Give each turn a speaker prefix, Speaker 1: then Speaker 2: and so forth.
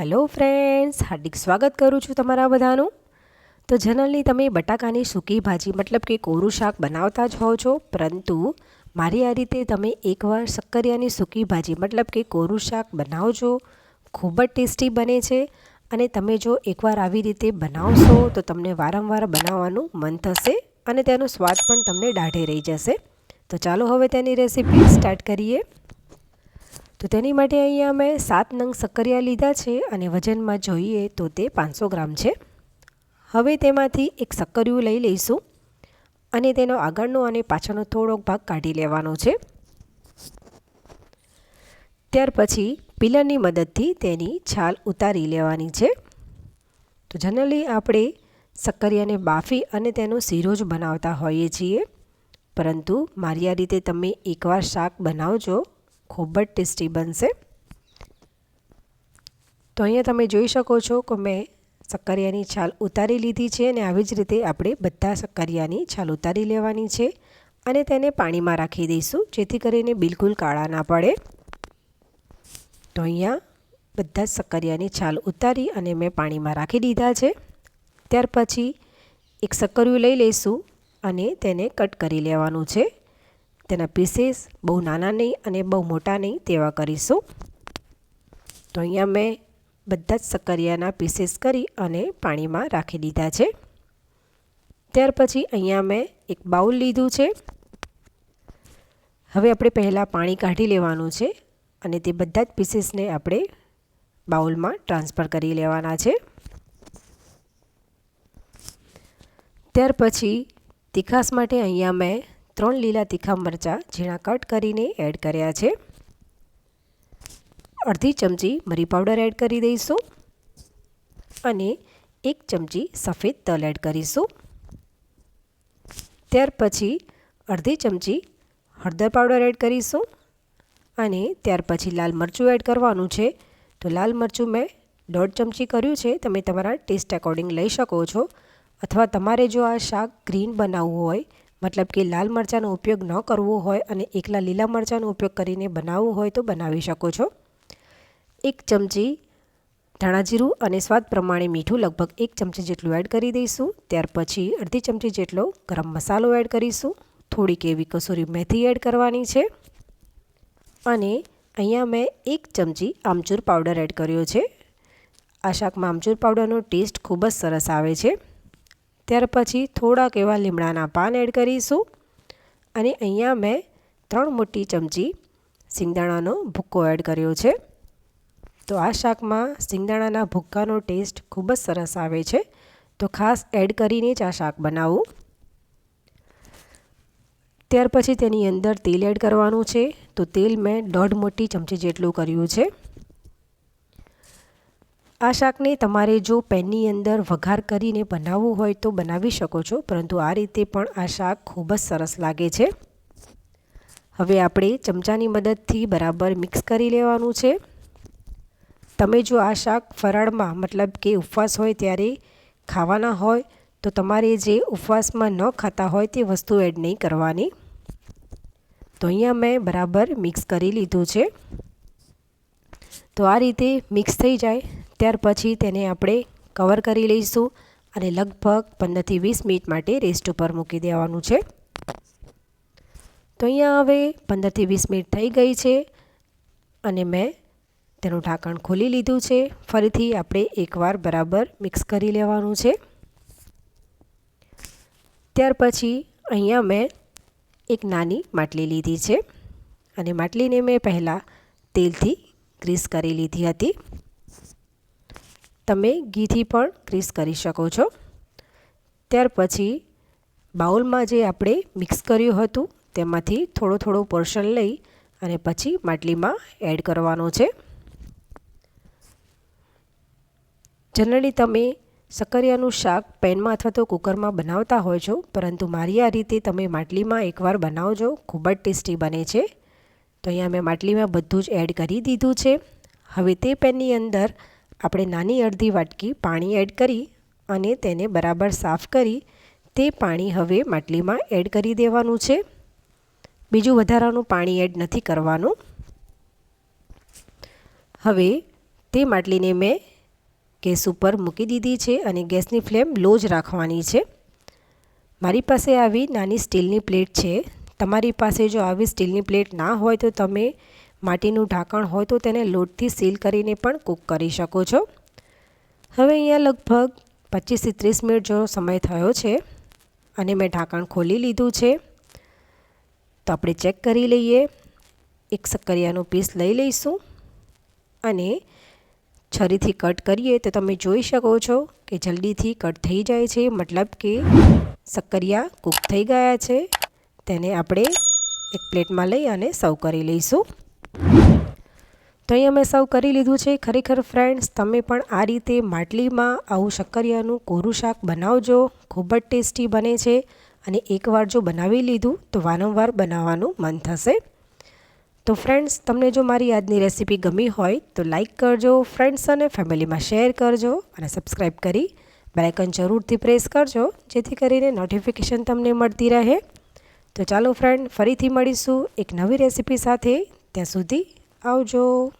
Speaker 1: Hello friends હાર્દિક સ્વાગત કરું છું તમારા બધાનું. તો જનરલી તમે બટાકાની સૂકી ભાજી, મતલબ કે કોરું શાક બનાવતા જ હોવ છો, પરંતુ મારી આ રીતે તમે એકવાર શક્કરિયાની સૂકી ભાજી, મતલબ કે કોરું શાક બનાવજો. ખૂબ જ ટેસ્ટી બને છે અને તમે જો એકવાર આવી રીતે બનાવશો, તો તમને વારંવાર બનાવવાનું મન થશે અને તેનો સ્વાદ પણ તમને દાઢે રહી જશે. તો ચાલો હવે તેની રેસીપી સ્ટાર્ટ કરીએ. તો તેની માટે અહીંયા મેં સાત નંગ સક્કરિયા લીધા છે અને વજનમાં જોઈએ તો તે પાંચસો ગ્રામ છે. હવે તેમાંથી એક સક્કરિયું લઈ લઈશું અને તેનો આગળનો અને પાછળનો થોડોક ભાગ કાઢી લેવાનો છે. ત્યાર પછી પિલરની મદદથી તેની છાલ ઉતારી લેવાની છે. તો જનરલી આપણે સક્કરિયાને બાફી અને તેનો શીરો જ બનાવતા હોઈએ છીએ. પરંતુ મારી આ રીતે તમે એકવાર શાક બનાવજો. ખૂબ જ ટેસ્ટી બનશે. તો અહીંયા તમે જોઈ શકો છો કે મેં શક્કરિયાની છાલ ઉતારી લીધી છે અને આવી જ રીતે આપણે બધા શક્કરિયાની છાલ ઉતારી લેવાની છે અને તેને પાણીમાં રાખી દઈશું જેથી કરીને બિલકુલ કાળા ના પડે. તો અહીંયા બધા શક્કરિયાની છાલ ઉતારી અને મેં પાણીમાં રાખી દીધા છે. ત્યાર પછી એક શક્કરિયું લઈ લઈશું અને તેને કટ કરી લેવાનું છે. તેના પીસીસ બહુ નાના નહીં અને બહુ મોટા નહીં તેવા કરીશું. તો અહીંયા મેં બધા જ સક્કરિયાના પીસીસ કરી અને પાણીમાં રાખી દીધા છે. ત્યાર પછી અહીંયા મેં એક બાઉલ લીધું છે. હવે આપણે પહેલાં પાણી કાઢી લેવાનું છે અને તે બધા જ પીસીસને આપણે બાઉલમાં ટ્રાન્સફર કરી લેવાના છે. ત્યાર પછી તીખાસ માટે અહીંયા મેં ત્રણ લીલા તીખા મરચાં ઝીણા કટ કરીને એડ કર્યા છે. અડધી ચમચી મરી પાવડર એડ કરી દઈશું અને એક ચમચી સફેદ તલ એડ કરીશું. ત્યાર પછી અડધી ચમચી હળદર પાવડર એડ કરીશું અને ત્યાર પછી લાલ મરચું એડ કરવાનું છે. તો લાલ મરચું મેં દોઢ ચમચી કર્યું છે. તમે તમારા ટેસ્ટ એકોર્ડિંગ લઈ શકો છો. અથવા તમારે જો આ શાક ગ્રીન બનાવવું હોય મતલબ કે લાલ મરચાંનો ઉપયોગ ન કરવો હોય અને એકલા લીલા મરચાંનો ઉપયોગ કરીને બનાવવું હોય તો બનાવી શકો છો. એક ચમચી ધાણા જીરું અને સ્વાદ પ્રમાણે મીઠું લગભગ એક ચમચી જેટલું એડ કરી દઈશું. ત્યાર પછી અડધી ચમચી જેટલો ગરમ મસાલો એડ કરીશું. થોડીક એવી કસૂરી મેથી એડ કરવાની છે. અને અહીંયા મેં એક ચમચી આમચૂર પાવડર એડ કર્યો છે. આ શાકમાં આમચૂર પાવડરનો ટેસ્ટ ખૂબ જ સરસ આવે છે. ત્યાર પછી થોડાક એવા લીમડાના પાન એડ કરીશું. અને અહીંયા મેં ત્રણ મોટી ચમચી સિંગદાણાનો ભૂક્કો એડ કર્યો છે. તો આ શાકમાં સિંગદાણાના ભૂક્કાનો ટેસ્ટ ખૂબ જ સરસ આવે છે. તો ખાસ એડ કરીને જ આ શાક બનાવવું ત્યાર પછી તેની અંદર તેલ એડ કરવાનું છે. તો તેલ મેં દોઢ મોટી ચમચી જેટલું કર્યું છે. આ શાકને તમારે જો પેનની અંદર વઘાર કરીને બનાવવું હોય તો બનાવી શકો છો, પરંતુ આ રીતે પણ આ શાક ખૂબ જ સરસ લાગે છે. હવે આપણે ચમચાની મદદથી બરાબર મિક્સ કરી લેવાનું છે. તમે જો આ શાક ફરાળમાં મતલબ કે ઉપવાસ હોય ત્યારે ખાવાના હોય, તો તમારે જે ઉપવાસમાં ન ખાતા હોય તે વસ્તુ એડ નહીં કરવાની. તો અહીંયા મેં બરાબર મિક્સ કરી લીધું છે. તો આ રીતે મિક્સ થઈ જાય. ત્યાર પછી તેને આપણે કવર કરી લઈશું અને લગભગ પંદરથી વીસ મિનિટ માટે રેસ્ટ ઉપર મૂકી દેવાનું છે. તો અહીંયા હવે પંદરથી વીસ મિનિટ થઈ ગઈ છે અને મેં તેનું ઢાંકણ ખોલી લીધું છે. ફરીથી આપણે એકવાર બરાબર મિક્સ કરી લેવાનું છે. ત્યાર પછી અહીંયા મેં એક નાની માટલી લીધી છે અને માટલીને મેં પહેલાં તેલથી ગ્રીસ કરી લીધી હતી. તમે ઘીથી પણ ગ્રીસ કરી શકો છો. ત્યાર પછી બાઉલમાં જે આપણે મિક્સ કર્યું હતું, તેમાંથી થોડો થોડો પોર્શન લઈ અને પછી માટલીમાં એડ કરવાનો છે. જનરલી તમે સકરિયાનું શાક પેનમાં અથવા તો કુકરમાં બનાવતા હોય છો, પરંતુ મારી આ રીતે તમે માટલીમાં એકવાર બનાવજો, ખૂબ જ ટેસ્ટી બને છે. તો અહીંયા મેં માટલીમાં બધું જ એડ કરી દીધું છે. હવે તે પેનની અંદર આપણે નાની અડધી વાટકી પાણી એડ કરી અને તેને બરાબર સાફ કરી તે પાણી હવે માટલીમાં એડ કરી દેવાનું છે. બીજું વધારાનું પાણી એડ નથી કરવાનું. હવે તે માટલીને મેં ગેસ ઉપર મૂકી દીધી છે અને ગેસની ફ્લેમ લો જ રાખવાની છે. મારી પાસે આવી નાની સ્ટીલની પ્લેટ છે. તમારી પાસે જો આવી સ્ટીલની પ્લેટ ના હોય તો તમે માટીનું ઢાંકણ હોય તો તેને લોટથી સીલ કરીને પણ કૂક કરી શકો છો. હવે અહીંયા લગભગ પચીસથી ત્રીસ મિનિટ જેવો સમય થયો છે અને મેં ઢાંકણ ખોલી લીધું છે. તો આપણે ચેક કરી લઈએ. એક શક્કરિયાનું પીસ લઈ લઈશું અને છરીથી કટ કરીએ તો તમે જોઈ શકો છો કે જલ્દીથી કટ થઈ જાય છે. મતલબ કે શક્કરિયા કૂક થઈ ગયા છે. તેને આપણે એક પ્લેટમાં લઈ અને સર્વ કરી લઈશું. તો અહીંયા મેં સર્વ કરી લીધું છે. ખરેખર ફ્રેન્ડ્સ તમે પણ આ રીતે માટલીમાં આવું શક્કરિયાનું કોરું શાક બનાવજો. ખૂબ જ ટેસ્ટી બને છે. અને એકવાર જો બનાવી લીધું, તો વારંવાર બનાવવાનું મન થશે. તો ફ્રેન્ડ્સ તમને જો મારી આજની રેસીપી ગમી હોય, તો લાઇક કરજો. ફ્રેન્ડ્સ અને ફેમિલીમાં શેર કરજો અને સબસ્ક્રાઈબ કરી બેલાઇકન જરૂરથી પ્રેસ કરજો, જેથી કરીને નોટિફિકેશન તમને મળતી રહે. તો ચાલો ફ્રેન્ડ ફરીથી મળીશું એક નવી રેસીપી સાથે. ત્યાં સુધી આવજો.